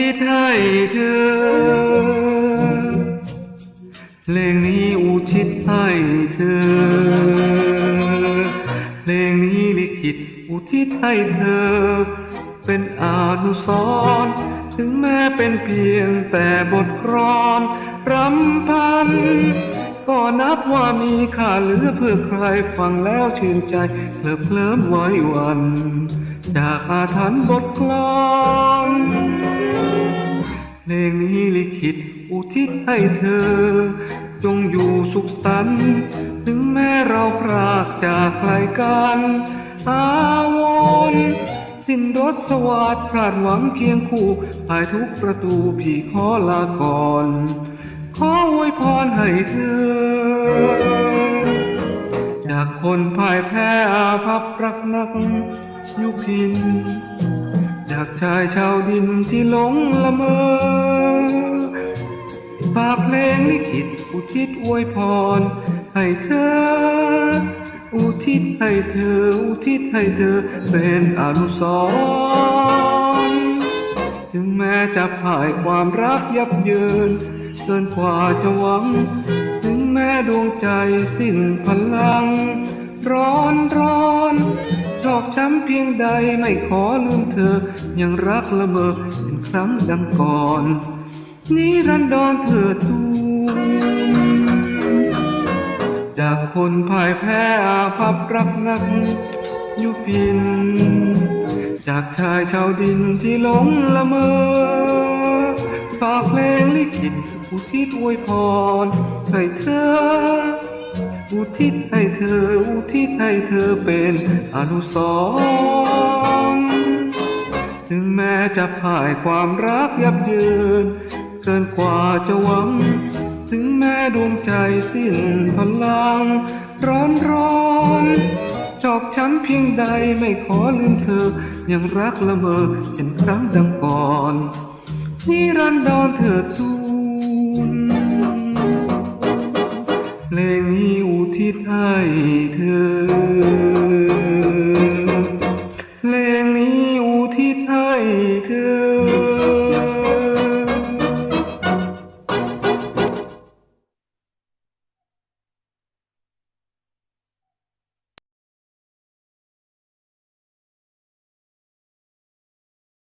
ลงนี้อุทิศให้เธอ เพลงนี้อุทิศให้เธอ เพลงนี้ลิขิตอุทิศให้เธอ เป็นอนุสรณ์ถึงแม้เป็นเพียงแต่บทกลอนรำพัน ก็นับว่ามีค่าเหลือเพื่อใครฟังแล้วชื่นใจเคลิบเคลิ้มไว้วัน จากอาถรรพ์บทกลอน ลงนี้ลิขิตอุทิศให้เธอ จงอยู่สุขสันต์ถึงแม้เราพรากจากไกลกันอาวรสิ้นรถสวัสดิ์พลาดหวังเคียงคู่ภายทุกประตูพี่ขอลาก่อน ขออวยพรให้เธอ จากคนพ่ายแพ้อาภัพรักนักยุพิน จากชายชาวดินที่หลงละเมอฝากเพลงลิขิตอุทิศอวยพร ให้เธอ อุทิศให้เธอ อุทิศให้เธอ เป็นอนุสรณ์ถึงแม้จะพ่ายความรักยับเยินเกินกว่าจะหวัง ถึงแม้ดวงใจสิ้นพลัง ร้อนร้อน อกช้ำเพียงใดไม่ขอลืมเธอ ยังรักละเมอเป็นครั้งดังก่อน นิรันดรเธอตูจากคนพ่ายแพ้อาภัพรักนักยุพิน จากชายชาวดินที่หลงละเมอฝากเพลงลิขิตอุทิศอวยพรให้เธอ อุทิศให้เธออุทิศ ให้เธอเป็นอนุสรณ์ถึงแม้จะพ่ายความรักยับเยิน เกินกว่าจะหวัง ถึงแม้ดวงใจสิ้นพลัง ร้อนร้อนชอกช้ำเพียงใดไม่ขอลืมเธอ ยังรักละเมอเป็นครั้งดังก่อนนิรันดรเถิดทู ทิศให้เธอ เพลงนี้อุทิศให้เธอ